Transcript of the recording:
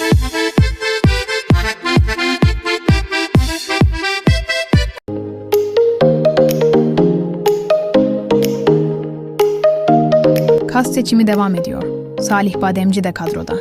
Kas seçimi devam ediyor. Salih Bademci de kadroda.